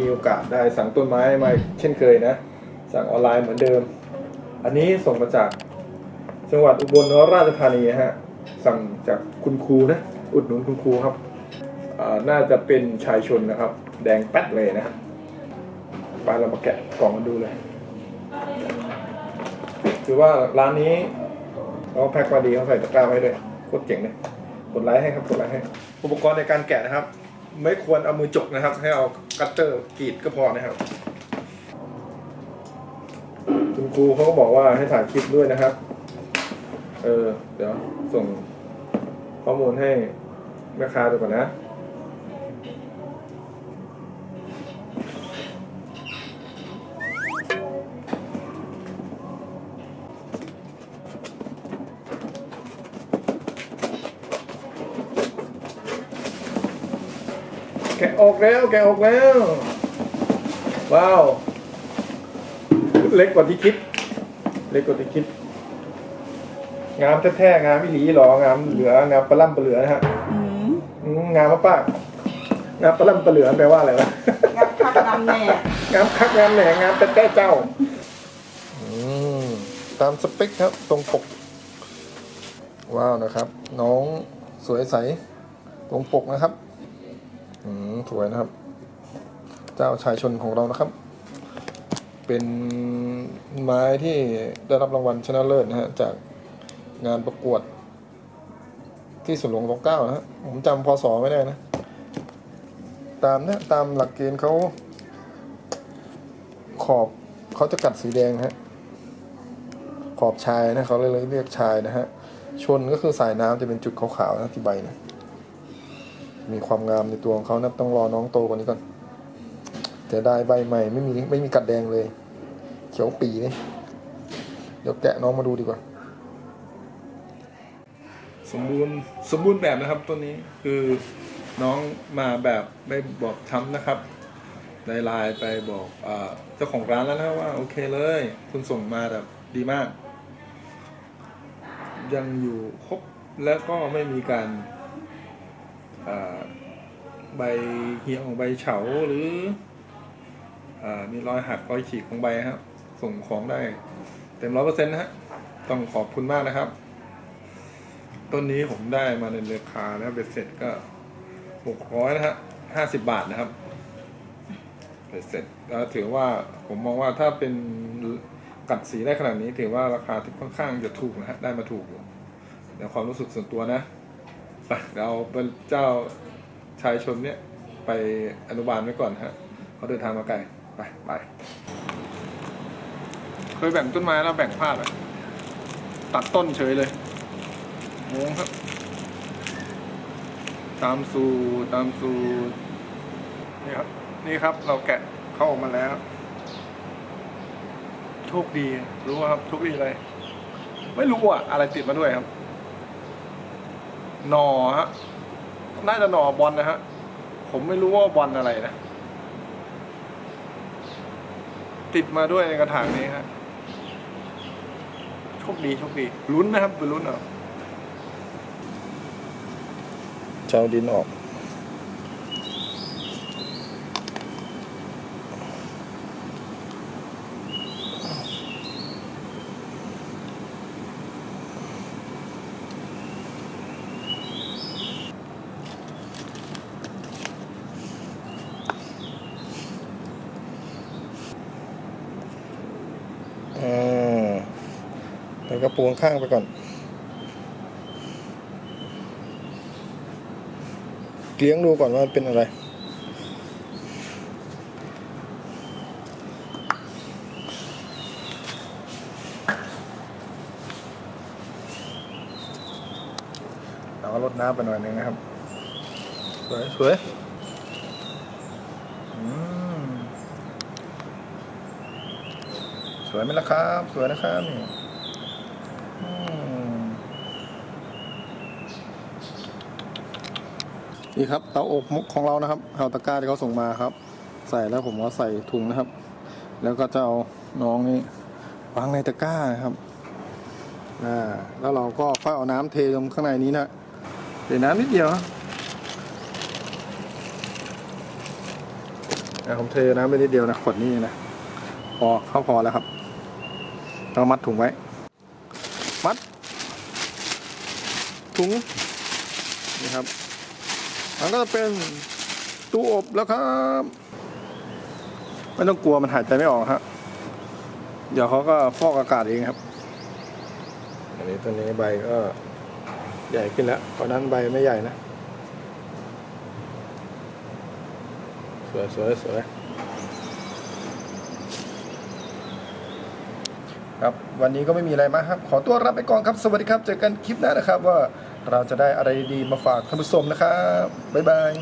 มีโอกาสได้สั่งต้นไม้มาเช่นเคยนะ สั่งออนไลน์เหมือนเดิม อันนี้ส่งมาจากจังหวัดอุบลราชธานีฮะสั่งจากคุณครูนะอุดหนุนคุณครูครับน่าจะเป็นชายชนนะครับ แดงแป๊ดเลยนะไปเรามาแกะกล่องมาดูเลยถือว่าร้านนี้เขาแพ็คมาดีเขาใส่ตะกร้าไว้ด้วยโคตรเจ๋งเลยกดไลค์ให้ครับกดไลค์ให้ อุปกรณ์ในการแกะนะครับ ไม่ควรเอามือจกนะครับ ให้เอาคัตเตอร์กรีดก็พอนะครับ คุณครูเขาก็บอกว่าให้ถ่ายคลิปด้วยนะครับ เออ เดี๋ยวส่งข้อมูลให้แม่ค้าดูก่อนนะ แกะออกแล้ว แกะออกแล้ว ว้าว เล็กกว่าที่คิด เล็กกว่าที่คิด งามแท้ๆงามวิหลีหรองามเหลืองามปลาล่ำปลาเหลือนะฮะอืมอืมงามมะป้างามปลาล่ำปลาเหลือแปลว่าอะไรวะงับคักนำแน่งามคักงามแหน่งามแต่แต่เจ้าอืมตามสเปคครับ ตรงปก ว้าวนะครับ น้องสวยใส ตรงปกนะครับอืม สวยนะครับ เจ้าชายชนของเรานะครับ เป็นไม้ที่ได้รับรางวัลชนะเลิศนะฮะจากงานประกวด ที่สวนหลวงรเก้านะฮะผมจำพศไม่ได้นะ ตามเนี่ยตามหลักเกณฑ์เขาขอบเขาจะกัดสีแดงนะฮะขอบชายนะเขาเลยเรียกชายนะฮะชนก็คือสายน้ำจะเป็นจุดขาวๆนะที่ใบนะ มีความงามในตัวของเขานะต้องรอน้องโตกว่านี้ก่อนแต่ได้ใบใหม่ไม่มีไม่มีกัดแดงเลย เขียวปีนี่เดี๋ยวแกะน้องมาดูดีกว่า สมบูรณ์สมบูรณ์แบบนะครับต้นนี้คือน้องมาแบบไม่บอกช้ำนะครับในไลน์ไปบอกเจ้าของร้านแล้วนะว่าโอเคเลย คุณส่งมาแบบดีมาก ยังอยู่ครบแล้วก็ไม่มีการ ใบเหี่ยวใบเฉาหรืออมีรอยหักรอยฉีกของใบครับ ส่งของได้ เต็มร้อยเปอร์เซ็นต์นะฮะต้องขอบคุณมากนะครับ ต้นนี้ผมได้มาในราคาแล้วเบ็ดเสร็จก็หกร้อยนะฮะห้าสิบบาทนะครับเบ็ดเสร็จแล้วถือว่าผมมองว่าถ้าเป็นกัดสีได้ขนาดนี้ถือว่าราคาที่ค่อนข้างจะถูกนะฮะได้มาถูกอยู่เดี๋ยวความรู้สึกส่วนตัวนะ ไปเดี๋ยวเอาเจ้าชายชนเนี่ยไปอนุบาลไว้ก่อนฮะเขาเดินทางมาไกลไปไปเคยแบ่งต้นไม้แล้วแบ่งพลาดอะตัดต้นเฉยเลยงงครับ ตามสูตรตามสูตรนี่ครับ นี่ครับเราแกะเข้าออกมาแล้ว โชคดี รู้ครับโชคดีอะไร ไม่รู้อะ อะไรติดมาด้วยครับ หนอฮะน่าจะหนอบอลนะฮะผมไม่รู้ว่าบอลอะไรนะ ติดมาด้วยในกระถางนี้ฮะโชคดีโชคดีลุ้นนะครับไปลุ้นเอาเจ้าดินออก แล้วก็ปูข้างไปก่อน เลี้ยงดูก่อนว่ามันเป็นอะไร เราก็ลดน้ำไปหน่อยนึงนะครับ สวยสวยอืมสวยไหมล่ะครับ สวยนะครับนี่อืม นี่ครับเตาอบของเรานะครับเอาตะกร้าที่เขาส่งมาครับ ใส่แล้วผมก็ใส่ถุงนะครับ แล้วก็จะเอาน้องนี่วางในตะกร้านะครับอ่าแล้วเราก็ค่อยเอาน้ำเทลงข้างในนี้นะเทน้ำนิดเดียวนะผมเทน้ำไปนิดเดียวนะขวดนี้นะพอเข้าพอแล้วครับเรามัดถุงไว้ มัดถุงนี่ครับ มันก็จะเป็นตู้อบแล้วครับ ไม่ต้องกลัวมันหายใจไม่ออกฮะเดี๋ยวเขาก็ฟอกอากาศเองครับ อันนี้ตัวนี้ใบก็ใหญ่ขึ้นแล้วตอนนั้นใบไม่ใหญ่นะ สวยสวยสวยครับ วันนี้ก็ไม่มีอะไรมากครับ ขอตัวรับไปก่อนครับ สวัสดีครับ เจอกันคลิปหน้านะครับว่า เราจะได้อะไรดีมาฝากท่านผู้ชมนะครับ บ๊ายบาย